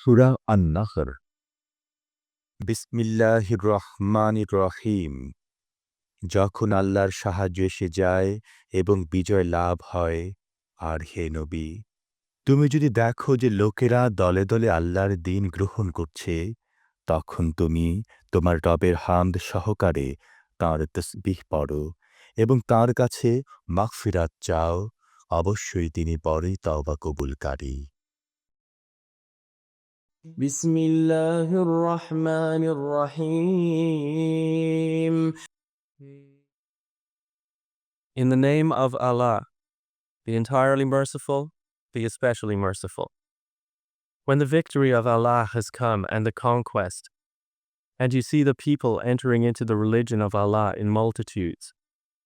সুরা আন নাহর বিসমিল্লাহির রহমানির রহিম যখন আল্লাহর সাহায্য এসে যায় এবং বিজয় লাভ হয়, আর হে নবী, তুমি যদি দেখো যে লোকেরা দলে দলে আল্লাহর দিন গ্রহণ করছে, তখন তুমি তোমার রবের হামদ সহকারে তাঁর তসবিহ পড়ো এবং তাঁর কাছে মাগফিরাত চাও। অবশ্যই তিনি বড়ই তওবা কবুলকারী। بسم الله الرحمن الرحيم In the name of Allah, the entirely merciful, the especially merciful. When the victory of Allah has come and the conquest, and you see the people entering into the religion of Allah in multitudes,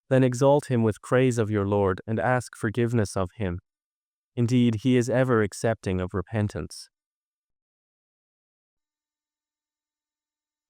then exalt him with praise of your Lord and ask forgiveness of him. Indeed, he is ever accepting of repentance.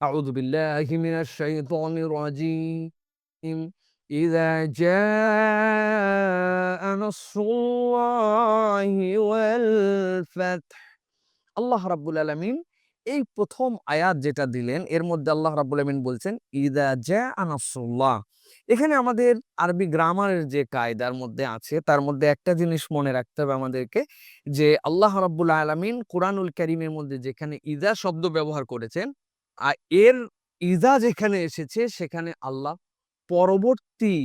أعوذ بالله من الشيطان الرجيم إذا جاء نصر الله والفتح আল্লাহ রাব্বুল আলামিন এই প্রথম আয়াত যেটা দিলেন এর মধ্যে আল্লাহ রাব্বুল আলামিন বলছেন ইদা জা আনাসুল্লাহ এখানে আমাদের আরবি গ্রামারের যে কায়দার মধ্যে আছে তার মধ্যে একটা জিনিস মনে রাখতে হবে আমাদেরকে যে আল্লাহ রাব্বুল আলামিন কোরআনুল কারীমের মধ্যে যেখানে ইদা শব্দ ব্যবহার করেছেন আর এর ইজা যেখানে এসেছে, সেখানে আল্লাহ পরবর্তী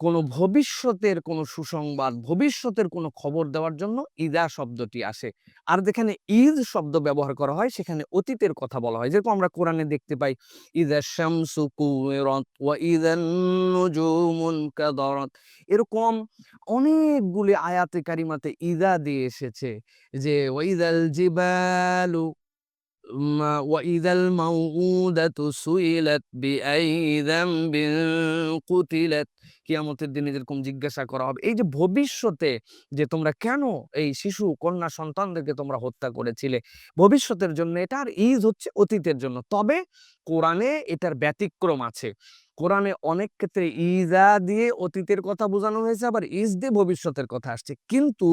কোন ভবিষ্যতের কোন সুসংবাদ, ভবিষ্যতের কোন খবর দেওয়ার জন্য ইদা শব্দটি আসে। আর যেখানে ঈদ শব্দ ব্যবহার করা হয়, সেখানে অতীতের কথা বলা হয়। যেরকম আমরা কোরআনে দেখতে পাই ইদা শামসু কুওয়ারাত ওয়া এরকম অনেকগুলি আয়াতে কারিমাতে ইদা দিয়ে এসেছে যে ওয়াইদাল জিবালু وإذا الموءودة سئلت بأي ذنب قتلت কিয়ামতের দিনে যেরকম জিজ্ঞাসা করা হবে এই যে ভবিষ্যতে যে তোমরা কেন এই শিশু কন্যা সন্তানদেরকে তোমরা হত্যা করেছিলে ভবিষ্যতের জন্য এটা আর ঈদ হচ্ছে অতীতের জন্য তবে কোরআনে এটার ব্যতিক্রম আছে কোরআনে অনেক ক্ষেত্রে ইজা দিয়ে অতীতের কথা বোঝানো হয়েছে আবার ইজ দিয়ে ভবিষ্যতের কথা আসছে কিন্তু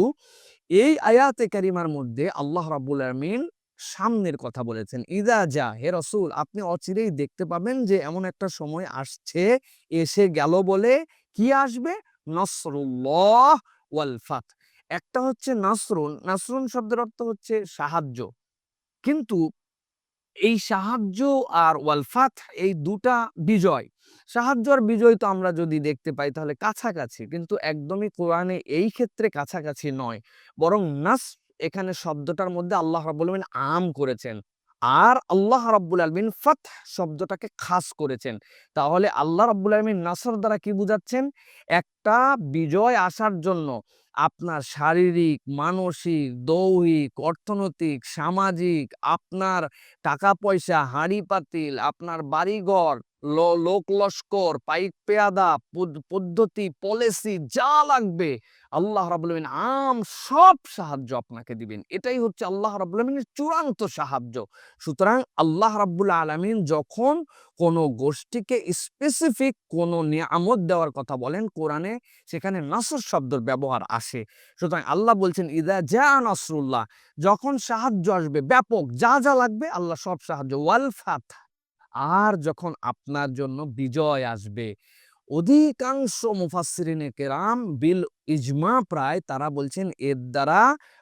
এই আয়াতে কারিমার মধ্যে আল্লাহ রাব্বুল আমিন সামনের কথা বলেছেন, ইদা যা, হে রসুল, আপনি অচিরেই দেখতে পাবেন যে এমন একটা সময় আসছে, এসে গেল বলে কি আসবে? নসরুল্লাহ ওয়াল ফাত। একটা হচ্ছে নাসরুন নাসরুন শব্দের অর্থ হচ্ছে সাহায্য। কিন্তু এই সাহায্য আর ওয়ালফাত এই দুটা বিজয়, সাহায্য আর বিজয় তো আমরা যদি দেখতে পাই তাহলে কাছাকাছি, কিন্তু একদমই কোরআনে এই ক্ষেত্রে কাছাকাছি নয়। বরং নাস এখানে শব্দটার মধ্যে আল্লাহ রাব্বুল আলমিন আম করেছেন। আর আল্লাহ রাব্বুল আলমিন ফাত শব্দটাকে খাস করেছেন। তাহলে আল্লাহ রাব্বুল আলমিন নাসর দ্বারা কি বুঝাচ্ছেন? একটা বিজয় আসার জন্য আপনার শারীরিক, মানসিক, দৈহিক, অর্থনৈতিক, সামাজিক, আপনার টাকা পয়সা, হাঁড়ি পাতিল, আপনার বাড়িঘর লোক লস্কর, পাইক পেয়াদা পদ্ধতি পলিসি যা লাগবে। আল্লাহ রাবুল আলমিন আম সব সাহায্য আপনাকে দিবেন। এটাই হচ্ছে আল্লাহ রাবুল চূড়ান্ত সাহায্য। সুতরাং আল্লাহ রাব্বুল আলমিন যখন কোনো গোষ্ঠীকে স্পেসিফিক কোনো নিয়ামত দেওয়ার কথা বলেন, কোরআনে সেখানে নাসর শব্দের ব্যবহার আসে। সুতরাং আল্লাহ বলছেন, ইদা যা নাসরুল্লাহ। যখন সাহায্য আসবে, ব্যাপক যা যা লাগবে, আল্লাহ সব সাহায্য। ওয়াল আর যখন আপনার জন্য বিজয় আসবে, অধিকাংশ মুফাসরিনে কেরাম বিল ইজমা প্রায় তারা বলছেন, এর দ্বারা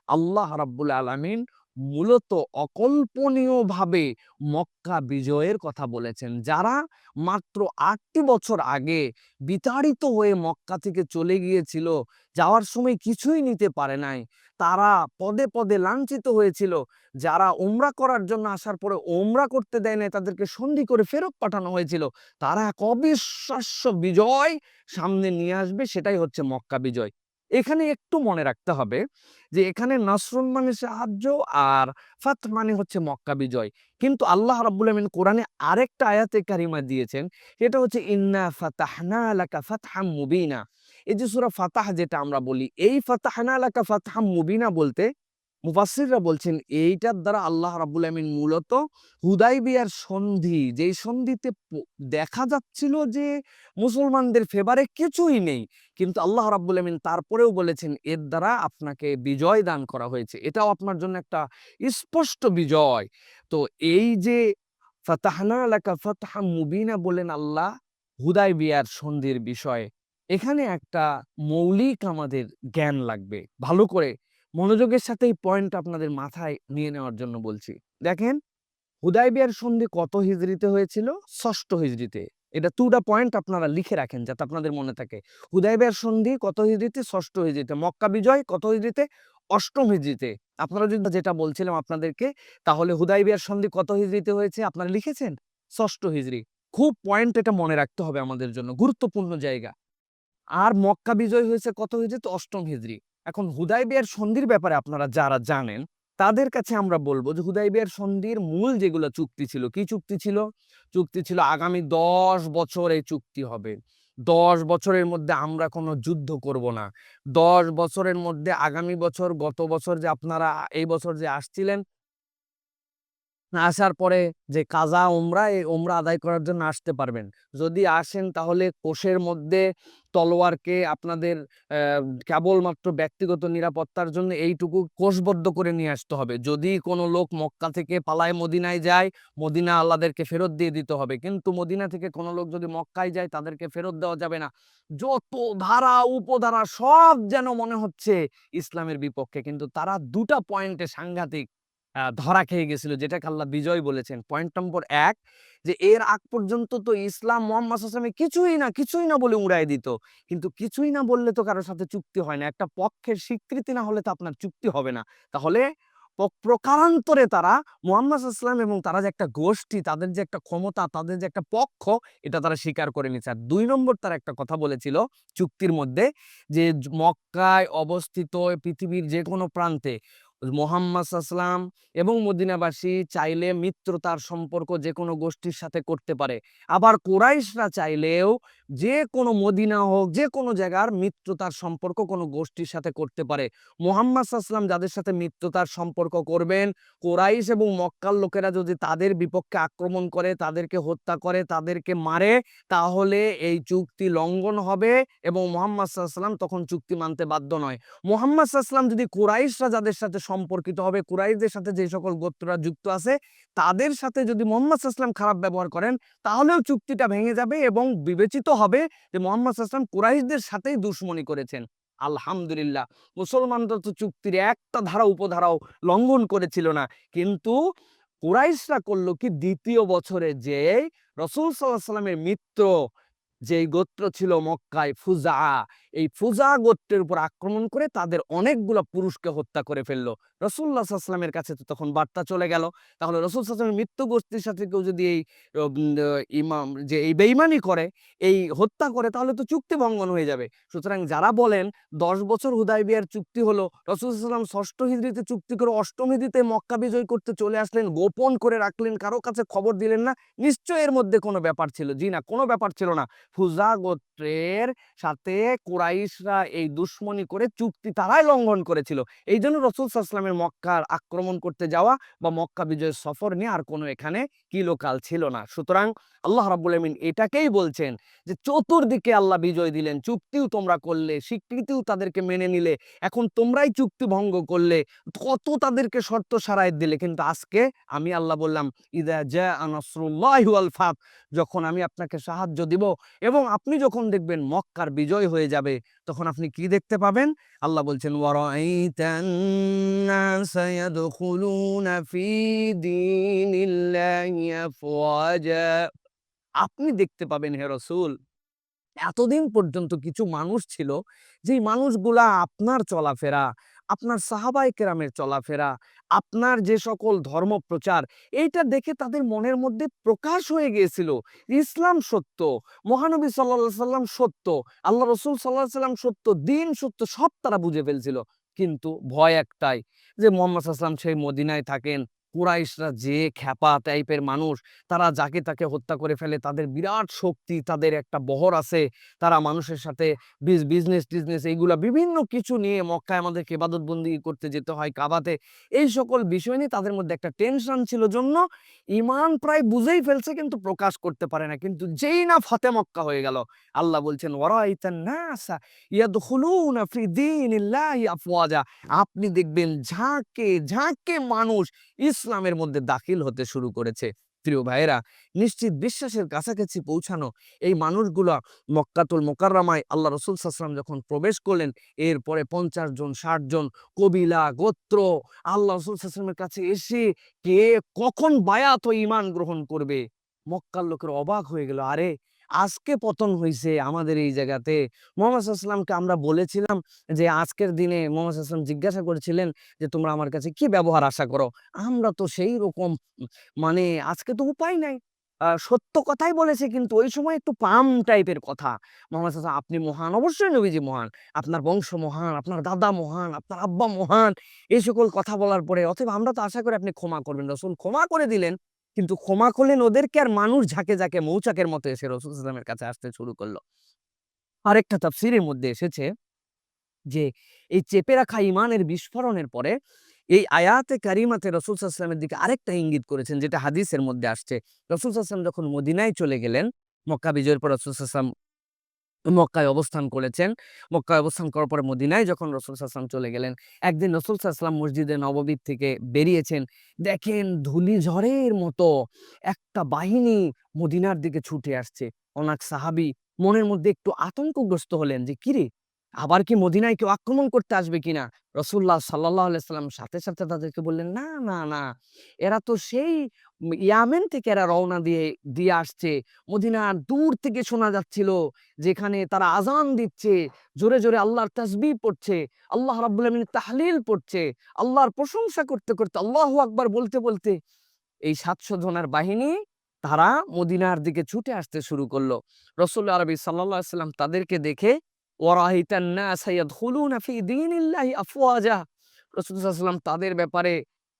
আল্লাহ রাব্বুল আলামিন মূলত অকল্পনীয়ভাবে মক্কা বিজয়ের কথা বলেছেন। যারা মাত্র আটটি বছর আগে বিতাড়িত হয়ে মক্কা থেকে চলে গিয়েছিল, যাওয়ার সময় কিছুই নিতে পারে নাই, তারা পদে পদে লাঞ্ছিত হয়েছিল। যারা ওমরা করার জন্য আসার পরে ওমরা করতে দেয় নাই, তাদেরকে সন্ধি করে ফেরত পাঠানো হয়েছিল। তারা এক অবিশ্বাস্য বিজয় সামনে নিয়ে আসবে, সেটাই হচ্ছে মক্কা বিজয়। এখানে একটু মনে রাখতে হবে যে, এখানে নাসরুন মানে সাহায্য আর ফাত মানে হচ্ছে মক্কা বিজয়। কিন্তু আল্লাহ রাব্বুল আমিন কোরআনে আরেকটা আয়াতে কারিমা দিয়েছেন এটা হচ্ছে, ইন্না ফাতাহনা লাকা ফাতহাম মুবিনা। এই যে সুরা ফাতাহ যেটা আমরা বলি, এই ফাতাহনা লাকা ফাতহাম মুবিনা বলতে মুফাসসিররা বলছেন, এইটার দ্বারা আল্লাহ রাব্বুল আমিন মূলত হুদাইবিয়ার সন্ধি, যেই সন্ধিতে দেখা যাচ্ছিল যে মুসলমানদের ফেভারে কিছুই নেই, কিন্তু আল্লাহ রাব্বুল আমিন তারপরেও বলেছেন, এর দ্বারা আপনাকে বিজয় দান করা হয়েছে। এটাও আপনার জন্য একটা স্পষ্ট বিজয়। তো এই যে ফাতাহনা লাকা ফাতহা মুবিনা বলেন আল্লাহ হুদাই হুদাইবিয়ার সন্ধির বিষয়ে, এখানে একটা মৌলিক আমাদের জ্ঞান লাগবে। ভালো করে মনোযোগের সাথে এই পয়েন্ট আপনাদের মাথায় নিয়ে নেওয়ার জন্য বলছি। দেখেন হুদাইবিয়ার সন্ধি কত হিজরিতে হয়েছিল? ষষ্ঠ হিজরিতে এটা দুটা পয়েন্ট আপনারা লিখে রাখেন যাতে আপনাদের মনে থাকে। হুদাইবিয়ার সন্ধি কত হিজড়িতে? ষষ্ঠ হিজরিতে মক্কা বিজয় কত হিজরিতে অষ্টম হিজরিতে আপনারা যদি যেটা বলছিলাম আপনাদেরকে, তাহলে হুদাইবিয়ার সন্ধি কত হিজরিতে হয়েছে? আপনারা লিখেছেন? ষষ্ঠ হিজরি খুব পয়েন্ট এটা মনে রাখতে হবে আমাদের জন্য। গুরুত্বপূর্ণ জায়গা। আর মক্কা বিজয় হয়েছে কত হিজরিতে অষ্টম হিজরি এখন হুদাইবিয়ার সন্ধির ব্যাপারে আপনারা যারা জানেন, তাদের কাছে আমরা বলব যে হুদাইবিয়ার সন্ধির মূল যেগুলো চুক্তি ছিল, কি চুক্তি ছিল? চুক্তি ছিল আগামী দশ বছর এই চুক্তি হবে। দশ বছরের মধ্যে আমরা কোনো যুদ্ধ করব না। দশ বছরের মধ্যে আগামী বছর, গত বছর যে আপনারা এই বছর যে আসছিলেন, আসার পরে যে কাজা ওমরা এই ওমরা আদায় করার জন্য আসতে পারবেন। যদি আসেন তাহলে কোষের মধ্যে তলোয়ারকে আপনাদের কেবলমাত্র ব্যক্তিগত নিরাপত্তার জন্য এইটুকু কোষবদ্ধ করে নিয়ে আসতে হবে। যদি কোনো লোক মক্কা থেকে পালায় মদিনায় যায়, মদিনা আল্লাহদেরকে ফেরত দিয়ে দিতে হবে। কিন্তু মদিনা থেকে কোনো লোক যদি মক্কায় যায়, তাদেরকে ফেরত দেওয়া যাবে না। যত ধারা, উপধারা সব যেন মনে হচ্ছে ইসলামের বিপক্ষে, কিন্তু তারা দুটা পয়েন্টে সাংঘাতিক ধরা খেয়ে গেছিল, যেটাকে আল্লাহ বিজয় বলেছেন। পয়েন্ট নম্বর এক, যে এর আগ পর্যন্ত তো ইসলাম মোহাম্মদ আসলামে কিছুই না কিছুই না বলে উড়াই দিত। কিন্তু কিছুই না বললে তো কারোর সাথে চুক্তি হয় না। একটা পক্ষের স্বীকৃতি না হলে তো আপনার চুক্তি হবে না। তাহলে প্রকারান্তরে তারা মোহাম্মদ ইসলাম এবং তারা যে একটা গোষ্ঠী, তাদের যে একটা ক্ষমতা, তাদের যে একটা পক্ষ, এটা তারা স্বীকার করে নিচ্ছে আর দুই নম্বর তারা একটা কথা বলেছিল চুক্তির মধ্যে যে মক্কায় অবস্থিত পৃথিবীর যে কোনো প্রান্তে মোহাম্মদ আসলাম এবং মদিনাবাসী চাইলে মিত্রতার সম্পর্ক যে কোনো গোষ্ঠীর সাথে করতে পারে। আবার কোরাইশরা চাইলেও যে কোনো মদিনা হোক, যে কোনো জায়গার মিত্রতার সম্পর্ক কোনো গোষ্ঠীর সাথে করতে পারে। মোহাম্মদ আসলাম যাদের সাথে মিত্রতার সম্পর্ক করবেন, কোরাইশ এবং মক্কার লোকেরা যদি তাদের বিপক্ষে আক্রমণ করে, তাদেরকে হত্যা করে, তাদেরকে মারে, তাহলে এই চুক্তি লঙ্ঘন হবে এবং মোহাম্মদ আসলাম তখন চুক্তি মানতে বাধ্য নয়। মোহাম্মদ সাল্লাম যদি কোরাইশরা যাদের সাথে সম্পর্কিত হবে। কুরাইশদের সাথে যে সকল গোত্ররা যুক্ত আছে, তাদের সাথে যদি মোহাম্মদ সাল্লাম খারাপ ব্যবহার করেন, তাহলেও চুক্তিটা ভেঙে যাবে এবং বিবেচিত হবে যে মোহাম্মদ সাল্লাম কুরাইশদের সাথেই দুশ্মনী করেছেন। আলহামদুলিল্লাহ। মুসলমানরা তো চুক্তির একটা ধারা, উপধারাও লঙ্ঘন করেছিল না। কিন্তু কুরাইশরা করল কি? দ্বিতীয় বছরে যে রসুল সাল্লাহ সাল্লামের মিত্র, যেই গোত্র ছিল মক্কায় ফুজা এই ফুজা গোত্রের উপর আক্রমণ করে তাদের অনেকগুলো পুরুষকে হত্যা করে ফেলল। রসুল্লাহ সাল্লামের কাছে তো তখন বার্তা চলে গেল। তাহলে রসুল সাল্লামের মৃত্যু গোষ্ঠীর সাথে কেউ যদি এই ইমাম, যে এই বেইমানি করে, এই হত্যা করে, তাহলে তো চুক্তি ভঙ্গন হয়ে যাবে। সুতরাং যারা বলেন দশ বছর হুদাইবিয়ার চুক্তি হলো রসুল সাল্লাম ষষ্ঠ হিজড়িতে চুক্তি করে অষ্টম হিজড়িতে মক্কা বিজয় করতে চলে আসলেন, গোপন করে রাখলেন, কারও কাছে খবর দিলেন না, নিশ্চয় এর মধ্যে কোনো ব্যাপার ছিল। জি না, কোনো ব্যাপার ছিল না। ফুজা গোত্রের সাথে কোরাইশরা এই দুশ্মনী করে চুক্তি তারাই লঙ্ঘন করেছিল। এই জন্য রসুল সাল্লামের মক্কার আক্রমণ করতে যাওয়া বা মক্কা বিজয়ের সফর নিয়ে আর কোনো এখানে কিলোকাল ছিল না। সুতরাং আল্লাহ রাব্বুল আমিন এটাকেই বলছেন যে, চতুর্দিকে আল্লাহ বিজয় দিলেন। চুক্তিও তোমরা করলে, স্বীকৃতিও তাদেরকে মেনে নিলে। এখন তোমরাই চুক্তি ভঙ্গ করলে, কত তাদেরকে শর্ত সারাই দিলে। কিন্তু আজকে আমি আল্লাহ বললাম, ইদা জা ফাত যখন আমি আপনাকে সাহায্য দিব এবং আপনি যখন দেখবেন মক্কার বিজয় হয়ে যাবে তখন আপনি কি দেখতে পাবেন? আল্লাহ বলছেন আপনি দেখতে পাবেন, হে রসুল, এতদিন পর্যন্ত কিছু মানুষ ছিল, যেই মানুষগুলা আপনার চলাফেরা আপনার সাহাবাই কেরামের চলাফেরা, আপনার যে সকল ধর্ম প্রচার, এইটা দেখে তাদের মনের মধ্যে প্রকাশ হয়ে গিয়েছিল। ইসলাম সত্য, মহানবী সাল্লা সাল্লাম সত্য, আল্লাহ রসুল সাল্লাহ সাল্লাম সত্য, দিন সত্য, সব তারা বুঝে ফেলছিল। কিন্তু ভয় একটাই যে মোহাম্মদ সাল্লাম সেই মদিনায় থাকেন কুরাইশরা যে খ্যাপা টাইপের মানুষ, তারা যাকে তাকে হত্যা করে ফেলে, তাদের বিরাট শক্তি, তাদের একটা বহর আছে। তারা মানুষের সাথে বিজনেস, টিজনেস এইগুলা বিভিন্ন কিছু নিয়ে মক্কায় আমাদেরকে ইবাদত বন্দি করতে যেতে হয়, কাবাতে। এই সকল বিষয় নিয়ে তাদের মধ্যে একটা টেনশন ছিল জন্য ইমান প্রায় বুঝেই ফেলছে কিন্তু প্রকাশ করতে পারে না। কিন্তু যেই না ফতে মক্কা হয়ে গেল, আল্লাহ বলছেন আপনি দেখবেন, ঝাঁকে ঝাঁকে মানুষ ইসলামের মধ্যে দাখিল হতে শুরু করেছে। প্রিয় ভাইয়েরা, নিশ্চিত বিশ্বাসের কাছাকাছি পৌঁছানো এই মানুষগুলা মক্কাতুল মোকাররামায় আল্লাহ রসুল সাসলাম যখন প্রবেশ করলেন, এরপরে পঞ্চাশ জন, ষাট জন, কবিলা, গোত্র, আল্লাহ রসুল সাসলামের কাছে এসে কে কখন বায়াত ইমান গ্রহণ করবে? মক্কার লোকের অবাক হয়ে গেল, আরে আজকে পতন হয়েছে আমাদের এই জায়গাতে। মোহাম্মদ আমরা বলেছিলাম যে, আজকের দিনে মোহাম্মদ জিজ্ঞাসা করেছিলেন যে, তোমরা আমার কাছে কি ব্যবহার আশা করো? আমরা তো সেই রকম মানে আজকে তো উপায় নাই। সত্য কথাই বলেছে কিন্তু ওই সময় একটু পাম টাইপের কথা। মোহাম্মদ আপনি মহান, অবশ্যই নবীজি মহান। আপনার বংশ মহান, আপনার দাদা মহান, আপনার আব্বা মহান। এই সকল কথা বলার পরে, অতএব আমরা তো আশা করি আপনি ক্ষমা করবেন। রসুল ক্ষমা করে দিলেন। কিন্তু ক্ষমা করলেন ওদেরকে আর মানুষ ঝাঁকে ঝাঁকে মৌচাকের মতো এসে রসুল ইসলামের কাছে আসতে শুরু করল। আরেকটা তাফসিরের মধ্যে এসেছে যে, এই চেপে রাখা ইমানের বিস্ফোরণের পরে এই আয়াতে কারিমাতে রসুল সাল্লামের দিকে আরেকটা ইঙ্গিত করেছেন, যেটা হাদিসের মধ্যে আসছে। রসুল সাল্লাম যখন মদিনায় চলে গেলেন, মক্কা বিজয়ের পর রসুল সাল্লাম মক্কায় অবস্থান করেছেন। মক্কায় অবস্থান করার পরে মদিনায় যখন রসুল সাহসালাম চলে গেলেন, একদিন রসুল সাহসালাম মসজিদে নববীর থেকে বেরিয়েছেন। দেখেন ধুলি ঝড়ের মতো একটা বাহিনী মদিনার দিকে ছুটে আসছে। অনাক সাহাবি মনের মধ্যে একটু আতঙ্কগ্রস্ত হলেন যে, কিরে আবার কি মদিনায় কেউ আক্রমণ করতে আসবে কিনা? রসুল্লাহ সাল্লাহ সাল্লাম সাথে সাথে তাদেরকে বললেন, না না না। এরা তো সেই ইয়ামেন থেকে এরা রওনা দিয়ে দিয়ে আসছে। মদিনার দূর থেকে শোনা যাচ্ছিল যেখানে তারা আজান দিচ্ছে। জোরে জোরে আল্লাহর তাসবি পড়ছে। আল্লাহ আমিনের তাহলিল পড়ছে। আল্লাহর প্রশংসা করতে করতে আল্লাহ আকবার বলতে বলতে এই সাতশো জনের বাহিনী তারা মদিনার দিকে ছুটে আসতে শুরু করল। রসুল আরবি সাল্লাহ সাল্লাম তাদেরকে দেখে রসুলাম তাদের ব্যাপারে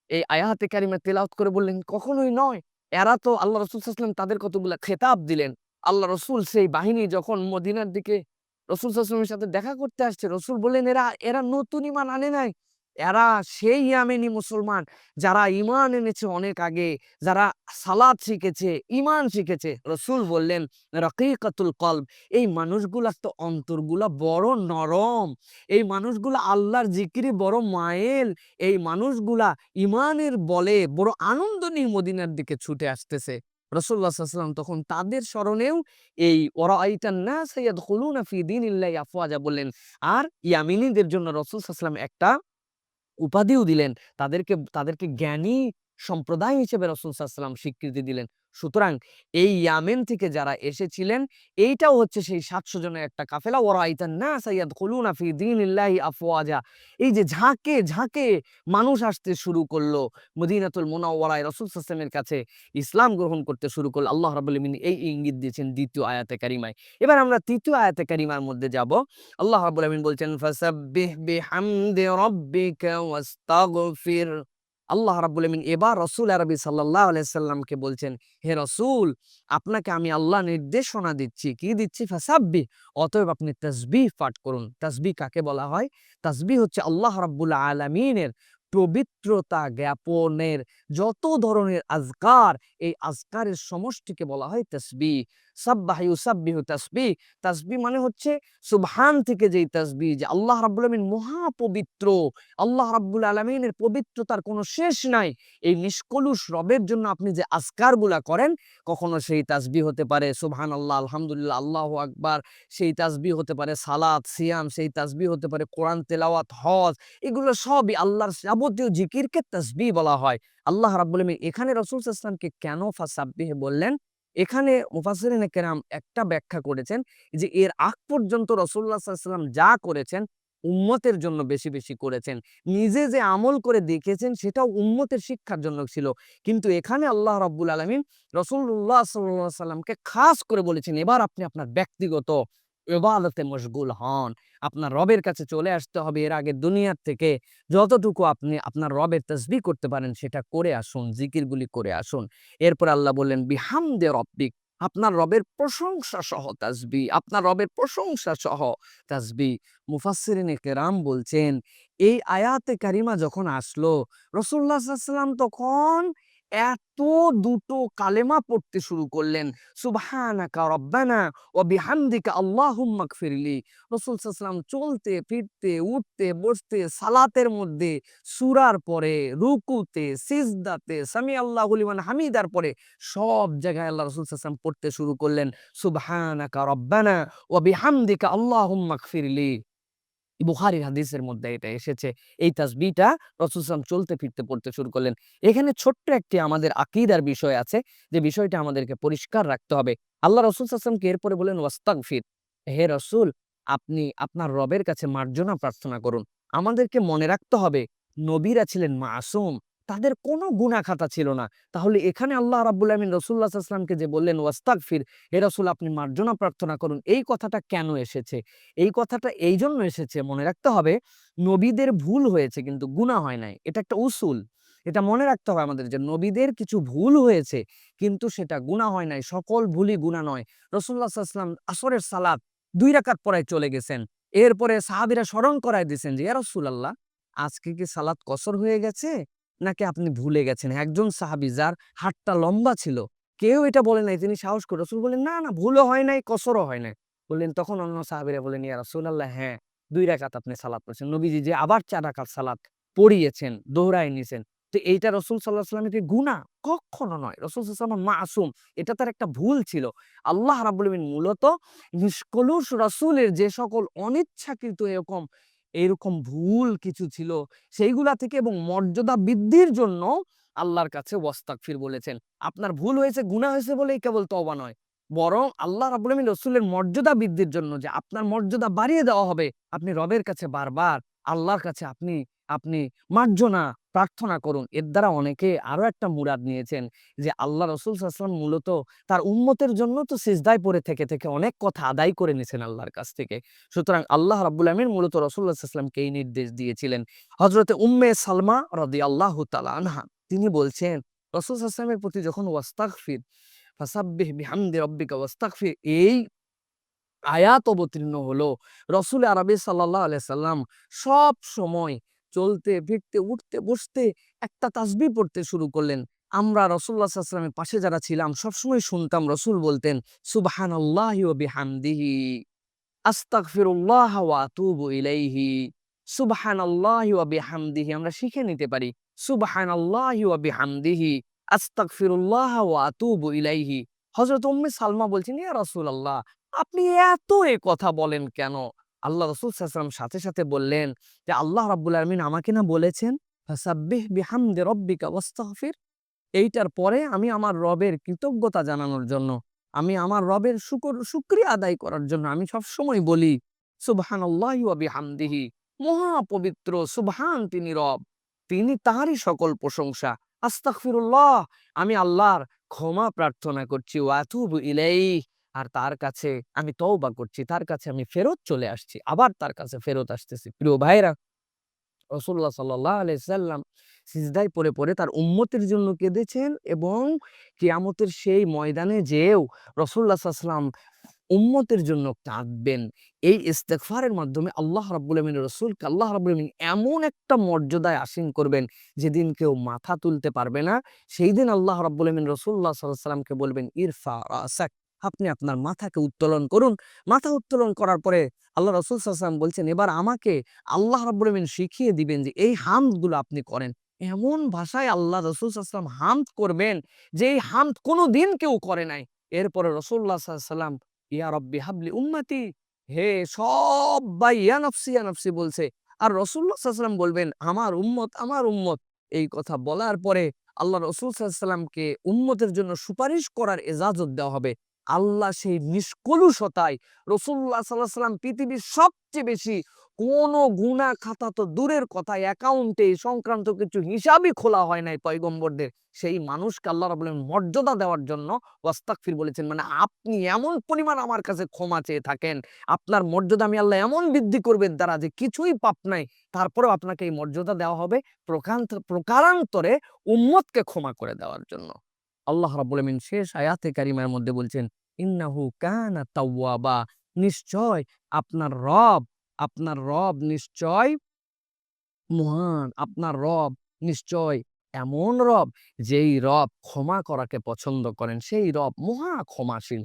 এই আয়াতে কারিমা তেলাওত করে বললেন, কখনোই নয়। এরা তো আল্লাহ রসুলাম তাদের কতগুলা খেতাব দিলেন। আল্লাহ রসুল সেই বাহিনী যখন মদিনার দিকে রসুল সাল্লামের সাথে দেখা করতে আসছে, রসুল বললেন, এরা এরা নতুন ইমান আনে নাই। এরা সেই ইয়ামেনি মুসলমান যারা ইমান এনেছে অনেক আগে, যারা সালাদ শিখেছে ইমান শিখেছে। রসুল বললেন, রকিকাতুল কলব, এই মানুষগুলার তো অন্তরগুলা বড় নরম, এই মানুষগুলা আল্লাহর জিকিরে বড় মায়েল, এই মানুষগুলা ইমানের বলে বড় আনন্দ নিয়ে মদিনার দিকে ছুটে আসতেছে। রসুল্লাহ সাল্লাম তখন তাদের স্মরণেও এই ওরা আইটান না সৈয়দ হলুনা ফি দিন আফওয়াজা বললেন। আর ইয়ামিনীদের জন্য রসুল সাল্লাম একটা উপাধিও দিলেন। তাদেরকে তাদেরকে জ্ঞানী সম্প্রদায় হিসেবে রসুল সাল্লাম স্বীকৃতি দিলেন। সুতরাং এই ইয়ামেন থেকে যারা এসেছিলেন, এইটাও হচ্ছে সেই সাতশো জনের একটা কাফেলা। ওরা না সাইয়াদ খুলুনা ফি দিন আফওয়াজা। এই যে ঝাঁকে ঝাঁকে মানুষ আসতে শুরু করল মদিনাতুল মোনাওয়ারায়, রসুল সাল্লামের কাছে ইসলাম গ্রহণ করতে শুরু করল। আল্লাহ রাবুলমিন এই ইঙ্গিত দিয়েছেন দ্বিতীয় আয়াতে কারিমায়। এবার আমরা তৃতীয় আয়াতে কারিমার মধ্যে যাব। আল্লাহ রাবুল বলছেন আল্লাহ রাব্বুল আমিন এবার রসুল আরবি সাল্লাল্লাহু আলাইহি সাল্লামকে বলছেন, হে রসুল, আপনাকে আমি আল্লাহ নির্দেশনা দিচ্ছি। কি দিচ্ছি? ফাসাব্বি অতএব আপনি তাসবিহ পাঠ করুন। তাসবিহ কাকে বলা হয়? তাসবিহ হচ্ছে আল্লাহ রাব্বুল আলামিনের পবিত্রতা জ্ঞাপনের যত ধরনের আজকার এই আজকারের সমষ্টিকে বলা হয় তাসবিহ। সাব্বাহ ইউসাব্বিহু তাসবিহ। তাসবিহ মানে হচ্ছে সুবহান থেকে যেই তাসবিহ যে আল্লাহ রাব্বুল আমিন মহা পবিত্র আল্লাহ রাব্বুল আলামিনের পবিত্রতার কোনো শেষ নাই। এই নিষ্কলুষ রবের জন্য আপনি যে আজকারগুলা করেন, কখনো সেই তাসবিহ হতে পারে সুবহান আল্লাহ আলহামদুলিল্লাহ, আল্লাহ আকবার, সেই তাসবিহ হতে পারে সালাত, সিয়াম, সেই তাসবিহ হতে পারে কোরআন, তেলাওয়াত, হজ। এগুলো সবই আল্লাহর যাবতীয় জিকিরকে তাসবিহ বলা হয়। আল্লাহ রাব্বুল আমিন এখানে রসুল ইসলামকে কেন ফাসাব্বিহ বললেন? এখানে মুফাসসিরিন কেরাম একটা ব্যাখ্যা করেছেন যে, এর আগ পর্যন্ত রসুল্লাহ সাল্লাম যা করেছেন উম্মতের জন্য বেশি বেশি করেছেন। নিজে যে আমল করে দেখেছেন সেটাও উম্মতের শিক্ষার জন্য ছিল। কিন্তু এখানে আল্লাহ রাব্বুল আলমিন রসুল্লাহ সাল্লাহ সাল্লামকে খাস করে বলেছেন, এবার আপনি আপনার ব্যক্তিগত ইবাদতে মশগুল হন। আপনার রবের কাছে চলে আসতে হবে। এর আগে দুনিয়ার থেকে যতটুকু আপনি আপনার রবের তসবি করতে পারেন, সেটা করে আসুন, জিকিরগুলি করে আসুন। এরপর আল্লাহ বললেন, বিহামদে রব্বিক আপনার রবের প্রশংসা সহ তাসবি, আপনার রবের প্রশংসা সহ তাসবি। মুফাসসিরিন কেরাম বলছেন, এই আয়াতে কারিমা যখন আসলো রসুল্লাহ তখন এত দুটো কালেমা পড়তে শুরু করলেন। সুবহানাকা রব্বানা ও বিহামদিকা আল্লাহুম্মা গফিরলি। রসুল সাল্লাম চলতে, ফিরতে, উঠতে, বসতে, সালাতের মধ্যে, সুরার পরে, রুকুতে, সিজদাতে সামি আল্লাহ হামিদার পরে সব জায়গায় আল্লাহ রসুল সাল্লাম পড়তে শুরু করলেন। সুবহানাকা রব্বানা ও বিহামদিকা আল্লাহুম্মা গফিরলি। বুখারীর হাদিসের মধ্যে এটা এসেছে। এই তাসবিটা রসুলাম চলতে ফিরতে পড়তে শুরু করলেন। এখানে ছোট্ট একটি আমাদের আকিদার বিষয় আছে যে বিষয়টা আমাদেরকে পরিষ্কার রাখতে হবে। আল্লাহ রসুল আসলামকে এরপরে বলেন ওয়াস্তাক ফির হে রসুল, আপনি আপনার রবের কাছে মার্জনা প্রার্থনা করুন। আমাদেরকে মনে রাখতে হবে, নবীরা ছিলেন মাসুম। তাদের কোনো গুণা খাতা ছিল না। তাহলে এখানে আল্লাহ রাব্বুল আমিন রসুল্লাহ যে বললেন ওয়াস্তাক ফির হে রসুল, আপনি মার্জনা প্রার্থনা করুন। এই কথাটা কেন এসেছে? এই কথাটা এই জন্য এসেছে, মনে রাখতে হবে, নবীদের ভুল হয়েছে কিন্তু গুণা হয় নাই। এটা একটা উসুল। এটা মনে রাখতে হবে আমাদের যে নবীদের কিছু ভুল হয়েছে কিন্তু সেটা গুণা হয় নাই। সকল ভুলই গুণা নয়। রসুল্লাহ আসরের সালাদ দুই রাকাত পরায় চলে গেছেন। এরপরে সাহাবিরা স্মরণ করায় দিয়েছেন যে রসুল আল্লাহ আজকে কি সালাদ কসর হয়ে গেছে? নাকি আপনি ভুলে গেছেন? একজন সাহাবি যার হাতটা লম্বা ছিল, কেউ এটা বলে নাই, তিনি সাহস করে রসুল বলেন না না, ভুলও হয় নাই, কসরও হয় নাই। বললেন, তখন অন্য সাহাবিরা বলেন ইয়া রসুল আল্লাহ হ্যাঁ দুই রাকাত আপনি সালাত পড়ছেন। নবীজি যে আবার চার রাকাত সালাত পড়িয়েছেন, দোহরায় নিয়েছেন, তো এইটা রসুল সাল্লাহ সাল্লামের কি গুণা কখনো নয়। রসুল সাল্লাম মাসুম। এটা তার একটা ভুল ছিল। আল্লাহ রাবুল মূলত নিষ্কলুষ রসুলের যে সকল অনিচ্ছাকৃত এরকম এরকম ভুল কিছু ছিল, সেইগুলা থেকে এবং মর্যাদা বৃদ্ধির জন্য আল্লাহর কাছে ওয়াস্তাকফির বলেছেন। আপনার ভুল হয়েছে গুণা হয়েছে বলেই কেবল তবা নয়। বরং আল্লাহ রাবুল আমিন রসুলের মর্যাদা বৃদ্ধির জন্য যে আপনার মর্যাদা বাড়িয়ে দেওয়া হবে, আপনি রবের কাছে বারবার আল্লাহর কাছে আপনি আপনি মার্জনা প্রার্থনা করুন। এর দ্বারা অনেকে আরও একটা মুরাদ নিয়েছেন যে, আল্লাহ রসুল সাল্লাম মূলত তার উম্মতের জন্য তো সিজদায় পড়ে থেকে থেকে অনেক কথা আদায় করে নিয়েছেন আল্লাহর কাছ থেকে। সুতরাং আল্লাহ রাব্বুল আমিন মূলত রসুল্লাহ সাল্লামকে এই নির্দেশ দিয়েছিলেন। হজরতে উম্মে সালমা রদি আল্লাহ আনহা, তিনি বলছেন, রসুল সাল্লামের প্রতি যখন ওয়াস্তাগফির, ফাসাব্বিহ বিহামদি রব্বিকা ওয়াস্তাগফির এই আয়াত অবতীর্ণ হলো, রসুল আরবি সাল্লাহ আলিয়া সাল্লাম সব সময় চলতে ফিরতে উঠতে, বসতে একটা তাসবি পড়তে শুরু করলেন। আমরা রসুল্লাহ সাল্লামের পাশে যারা ছিলাম, সবসময় শুনতাম রসুল বলতেন সুবাহান আল্লাহ বিহামদিহি, আস্তাগফিরুল্লাহ ওয়া আতুবু ইলাইহি সুবহান আল্লাহ বিহামদিহি। আমরা শিখে নিতে পারি সুবহান আল্লাহ বিহামদিহি, আস্তাগফিরুল্লাহ ওয়া আতুবু ইলাইহি। হযরত উম্মে সালমা বলছেন, ইয়া রাসূলুল্লাহ, আপনি এত এ কথা বলেন কেন? আল্লাহ রসুল সাল্লাম সাথে সাথে বললেন যে, আল্লাহ রাব্বুল আলমিন আমাকে না বলেছেন এইটার পরে আমি আমার রবের কৃতজ্ঞতা জানানোর জন্য, আমি আমার রবের শুকর, শুক্রিয়া আদায় করার জন্য আমি সবসময় বলি সুবহান আল্লাহ বিহামদিহি। মহাপবিত্র সুবহান তিনি রব। তিনি তাহারই সকল প্রশংসা। আস্তাগফিরুল্লাহ। আমি আল্লাহর ক্ষমা প্রার্থনা করছি। ওয়াতুবু ইলাইহি। আর তার কাছে আমি তওবা করছি, তার কাছে আমি ফেরত চলে আসছি, আবার তার কাছে ফেরত আসতেছি। প্রিয় ভাইরা রসুল্লাহ সাল্লাহ আলাইসাল্লাম সিজদায় পরে পড়ে তার উম্মতের জন্য কেঁদেছেন এবং কিয়ামতের সেই ময়দানে যেও রসুল্লাহ সাল্লাম উম্মতের জন্য কাঁদবেন। এই ইস্তেকফারের মাধ্যমে আল্লাহ রাব্বুল আমিন রসুলকে আল্লাহ আমিন এমন একটা মর্যাদায় আসীন করবেন যেদিন কেউ মাথা তুলতে পারবে না। সেই দিন আল্লাহ রাব্বুল আমিন রসুল্লাহ সাল্লাহ সাল্লামকে বলবেন, ইরফা রাসাক। আপনি আপনার মাথাকে উত্তোলন করুন। মাথা উত্তোলন করার পরে আল্লাহ রসুল সাল্লাম বলছেন, এবার আমাকে আল্লাহ আমিন শিখিয়ে দিবেন যে এই হামদগুলো আপনি করেন। এমন ভাষায় আল্লাহ রসুল সাল্লাম হামদ করবেন যে এই হামদ কোনো দিন কেউ করে নাই। এরপরে রসুল্লাহ সাল্লাম ইয়া রব্বি হাবলি উম্মাতি, হে সবাই ইয়া নফসি ইয়া নফসি, বলছে। আর রসুল্লাহ সাল্লাম বলবেন, আমার উম্মত আমার উম্মত। এই কথা বলার পরে আল্লাহ রসুল সাল্লামকে উম্মতের জন্য সুপারিশ করার এজাজত দেওয়া হবে। আল্লাহ সেই নিষ্কলুষতায় রসুল্লাহ সাল্লাহ সাল্লাম পৃথিবীর সবচেয়ে বেশি কোনো গুণা খাতা তো দূরের কথা অ্যাকাউন্টে সংক্রান্ত কিছু হিসাবই খোলা হয় নাই পয়গম্বরদের। সেই মানুষকে আল্লাহ রাবুল মর্যাদা দেওয়ার জন্য ওয়াস্তাকফির বলেছেন মানে আপনি এমন পরিমাণ আমার কাছে ক্ষমা চেয়ে থাকেন, আপনার মর্যাদা আমি আল্লাহ এমন বৃদ্ধি করবেন দ্বারা যে কিছুই পাপ নাই, তারপরেও আপনাকে এই মর্যাদা দেওয়া হবে প্রকান্ত, প্রকারান্তরে উম্মতকে ক্ষমা করে দেওয়ার জন্য। আল্লাহ রাবুল আমিন শেষ আয়াতে কারিমার মধ্যে বলছেন, ইন্নাহু কানা তাওয়াবা নিশ্চয় আপনার রব আপনার রব নিশ্চয় মহান, আপনার রব নিশ্চয় এমন রব যেই রব ক্ষমা করাকে পছন্দ করেন, সেই রব মহা ক্ষমাসীন